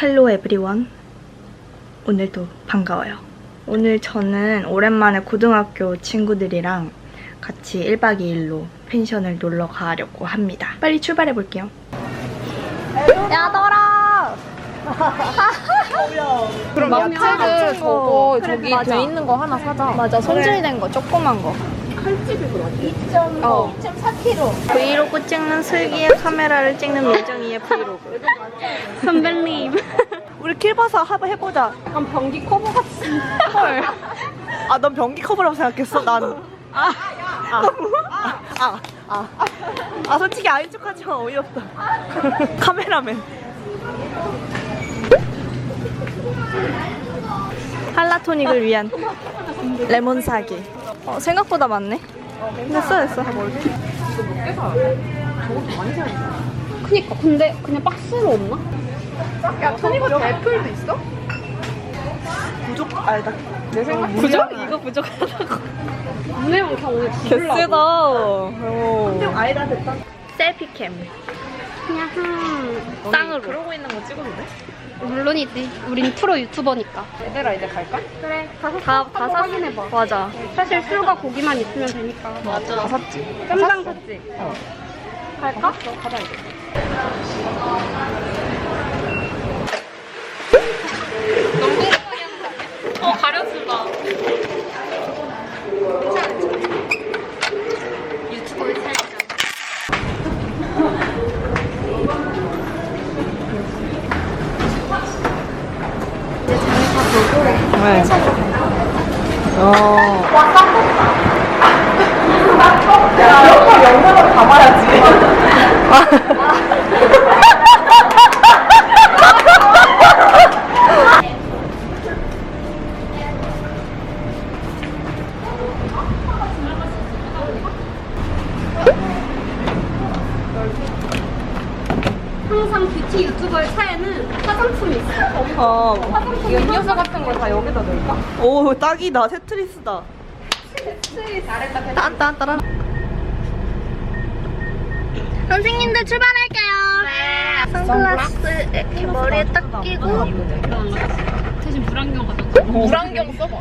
헬로 에브리원 오늘도 반가워요. 오늘 저는 오랜만에 고등학교 친구들이랑 같이 1박 2일로 펜션을 놀러 가려고 합니다. 빨리 출발해 볼게요 야더라 그럼 야채를 저거 저기 돼 있는 거 하나 사자. 맞아 손질된 거 조그만 거 어. 2.4kg 브이로그 찍는 슬기의 카메라를 찍는 예정이의 브이로그 선배님 우리 킬 봐서 한번 해보자. 약간 변기 커버 같은. 헐. 아, 넌 변기 커버라고 생각했어? 난. 아, 아, 아, 아, 아. 아, 솔직히 아닌 척 하지만 어이없다. 카메라맨. 할라토닉을 위한 레몬 사기 어, 생각보다 많네 됐어 됐어 그니까 근데 그냥 박스로 없나? 야 토니버터 애플도 있어? 부족, 아니다. 내 생각 부족? 이거 부족하다고 안내용 다 오늘 개쓰다 근데 아니다, 됐다. 셀피캠 그냥 쌍으로 그러고 있는 거 찍어도 돼? 물론이지. 우린 프로 유튜버니까. 얘들아, 이제 갈까? 그래. 가서 다, 다 확인해봐. 맞아 사실 술과 고기만 있으면 되니까. 맞아 다 샀지. 쌈장 샀지? 어. 갈까? 가자, 이제. 어 가렸습니다 유튜브를 뷰티 유튜버의 차에는 화장품이 있어. 어. 화장품 음료수 같은 걸 다 여기다 넣을까? 오, 딱이다. 테트리스다. 딴딴따란 선생님들 출발할게요 네 선글라스 이렇게 머리에 딱 끼고 대신 물안경 가져가. 물안경 써봐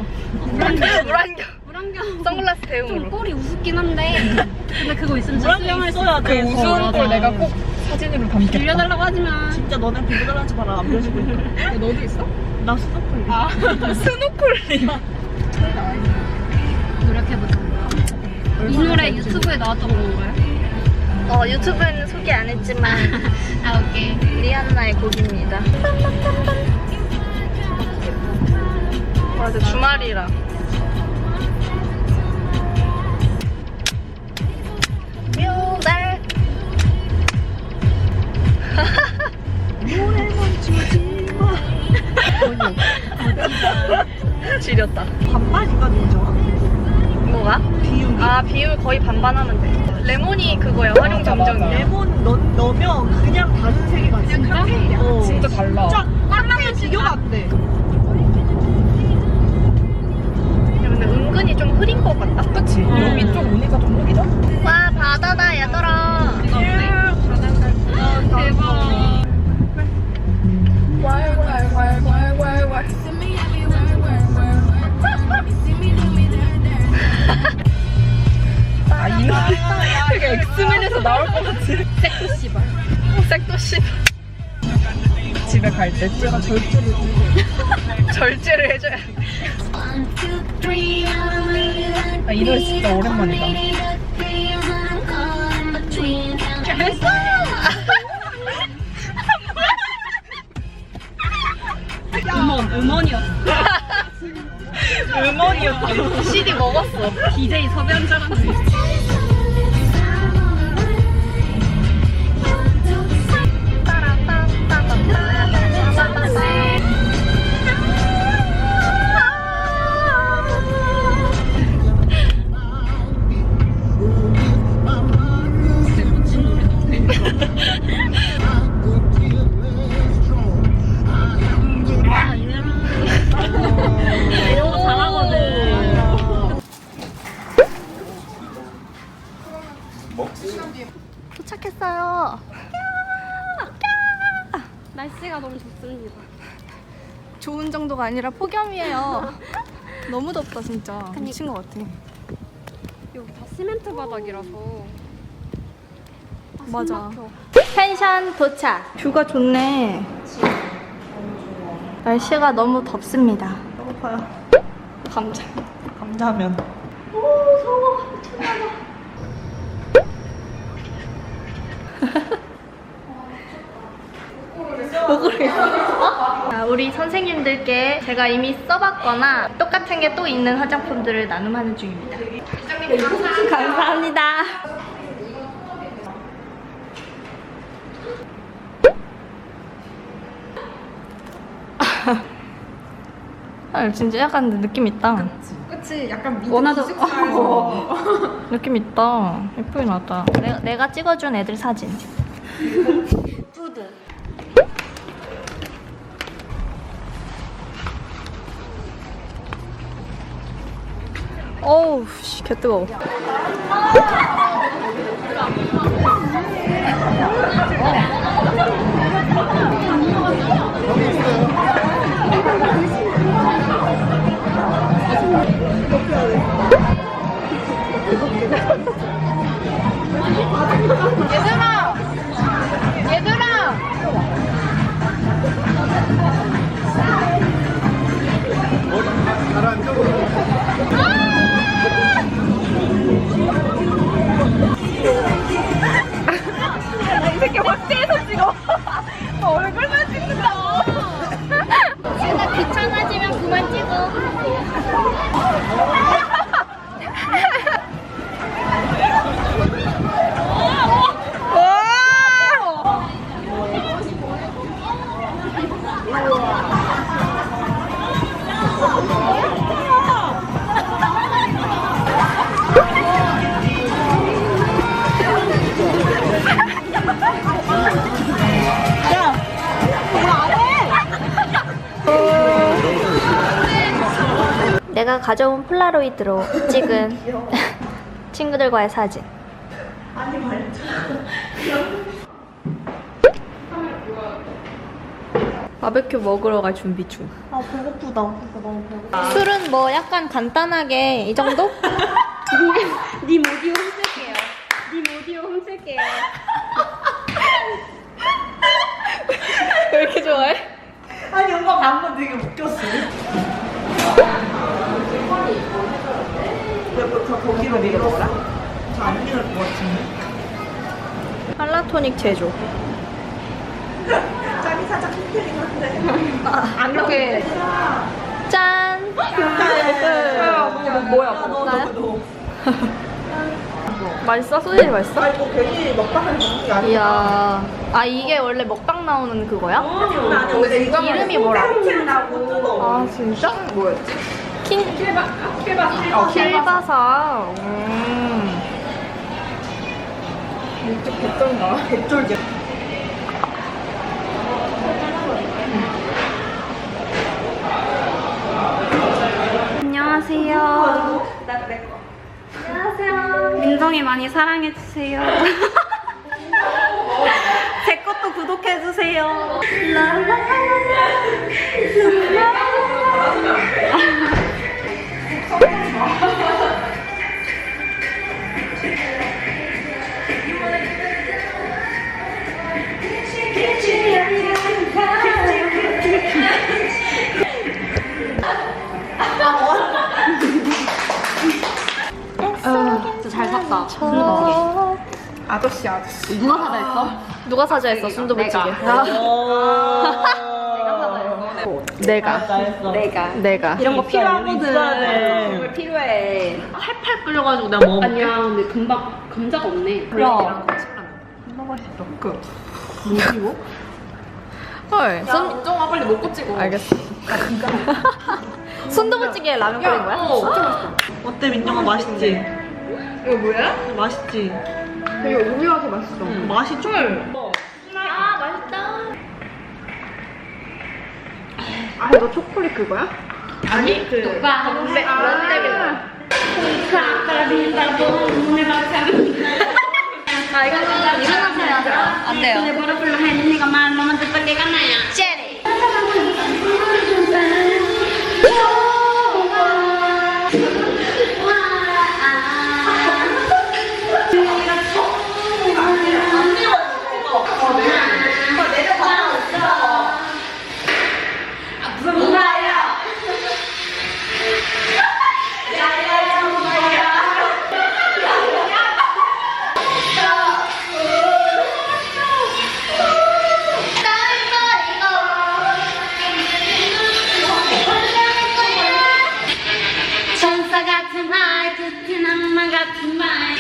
물안경 물 안경 물안경. 선글라스 좀 대용으로 꼴이 우습긴 한데. 근데 그거 있으면 진짜 물안경을 써야 돼. 그 우스운 꼴 내가 꼭 사진으로 담겠다. 빌려달라고 하지만. 진짜 너네 빌려달라지 마라. 안 빌려주고 있다. 너도 있어? 나 스노클. 아. 스노클링 노력해보자. 이 노래 유튜브에 나왔던 건가요? 어 유튜브에는 소개 안 했지만 아, 오케이. 리안나의 곡입니다 맞아 주말이라 지렸다 반반인가 민정아? 뭐가? 비율이. 아 비율 거의 반반 하면 돼 레몬이 그거야 활용 점정이야 레몬 넣, 넣으면 그냥 다른 색 씨 집에 갈 때 제가 절제를 절제를 해줘야 돼 아, 이 노래 진짜 오랜만이다. 음원, 음원이었어. 음원이었대. CD 먹었어 DJ 섭외한 줄 알았는데. 도착했어요. 아, 날씨가 너무 좋습니다. 좋은 정도가 아니라 폭염이에요. 너무 덥다 진짜. 미친 것 같아. 여기 다 시멘트 바닥이라서 아, 맞아. 펜션 도착. 뷰가 좋네. 날씨가 너무 덥습니다. 배고파요. 감자. 감자면. 오, 서워. 미쳤나봐. 목을 자, 우리 선생님들께 제가 이미 써봤거나 똑같은 게 또 있는 화장품들을 나눔하는 중입니다. 감사합니다. 아, 진짜 약간 느낌 있다. 그치, 약간 미 원하던- 기숙사에서. 어. 느낌 있다. 예쁘게 나왔다. 내가, 내가 찍어준 애들 사진. 어우, 씨, 개 뜨거워. 내가 가져온 폴라로이드로 찍은 친구들과의 사진. 바베큐 먹으러 갈 준비 중. 아 배고프다. 진짜 너무 배고파. 술은 뭐 약간 간단하게 이 정도? 님 오디오 훔칠게요. 님 오디오 훔칠게요. 왜 이렇게 좋아해? 아니 엄마 방금 되게 웃겼어. 왜저 거기로 밀어보라? 저안 밀을 것 같은데. 할라토닉 제조. 자기 살짝 킹크링 한데. 안 그렇게. 짠! 뭐야? 너, 나요? 너, 너. 맛있어? 소시지 맛있어? 아 이거 괜히 먹방하는 방송이 아니야. 이야. 아, 이게 원래 먹방 나오는 그거야? 근데 이거 이름이 뭐라? 아, 진짜? 뭐였지? 킨, 킬바사. 어, 킬바사. 음. 이쪽 개쩐다. 개쫄개. 안녕하세요. 민정이 많이 사랑해 주세요. 제 것도 구독해 주세요. 진짜 잘 샀다. 저... 아저씨 아저씨. 누가 사다 했어? 누가 사자 했어? 순두부찌개. 내가. 내가. 했어. 내가. 내가. 이런 거 필요하거든. 돼. 정말 필요해. 팔팔 끓여가지고 내가 먹어. 아니야, 근데 금방 감자가 없네. 야. 너무 맛있어. 그. 헐. 순... 민정아 빨리 먹고 찍어. 알겠어. 순두부찌개에 라면 끓인 거야? 어때 민정아 맛있지? 이거 뭐야? 맛있지? 되게 오묘하게 맛있어. 맛이 좀. 아, 맛있다. 아, 이거 초콜릿 그거야? 아니 그. 누가? 런데, 런데빌. 아 이거 일어나세요. 안 돼요. 쉐리. 악마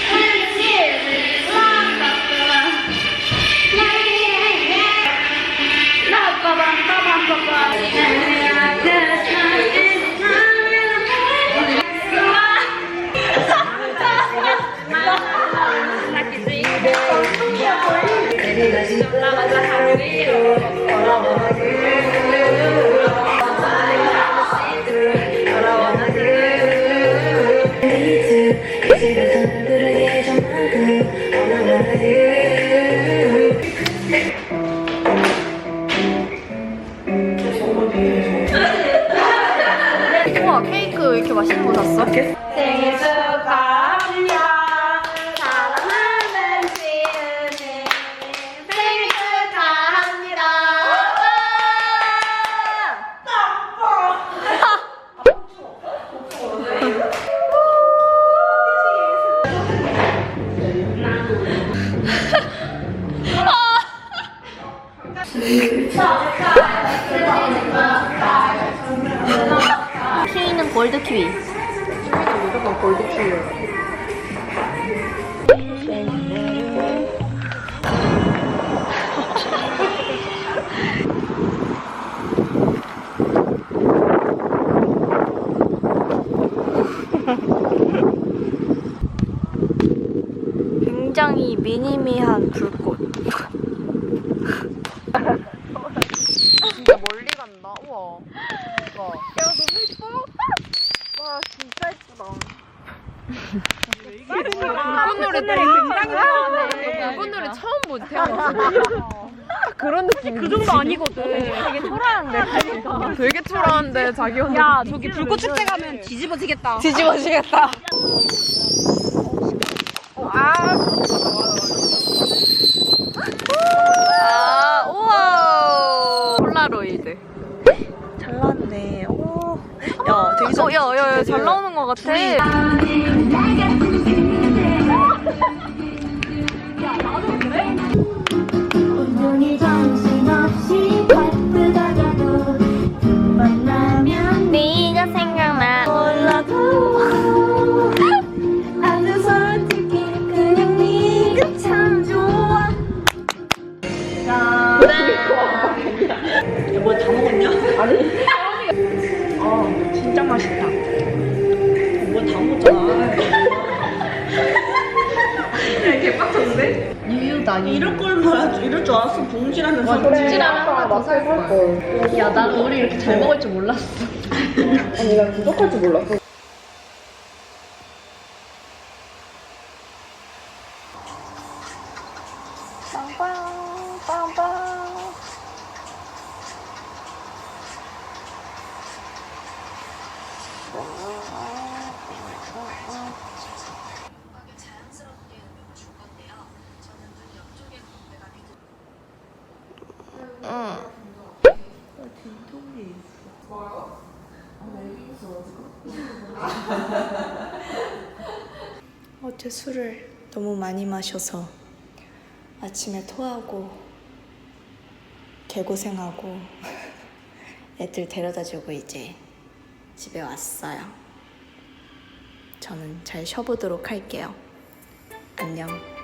미니미한 불꽃. 진짜 멀리 간다. 우와. 우와. 야 너무 이뻐. 와 진짜 이쁘다. 불꽃놀이 굉장히 좋아하네. 불꽃놀이 처음 본 태어났어. 그런 느낌. 그 정도 아니거든. 되게 초라한데. 되게 초라한데 자기 혼자. 야 저기 불꽃 축제 가면 뒤집어지겠다. 뒤집어지겠다. 아, 우와. 폴라로이드. 잘 나왔네. 오. 야 되게 어, 야, 야, 야, 잘 나오는 것 같아. 온종 유유다. 이럴 걸 말하지. 이럴 줄 알았어. 봉지라면서. 찌라면 하나 더살 걸. 야, 나는 우리 이렇게 잘 먹을 줄 몰랐어. 아니 난 부족할 줄 몰랐어. 어제 술을 너무 많이 마셔서 아침에 토하고 개고생하고 애들 데려다 주고 이제 집에 왔어요. 저는 잘 쉬어보도록 할게요. 안녕.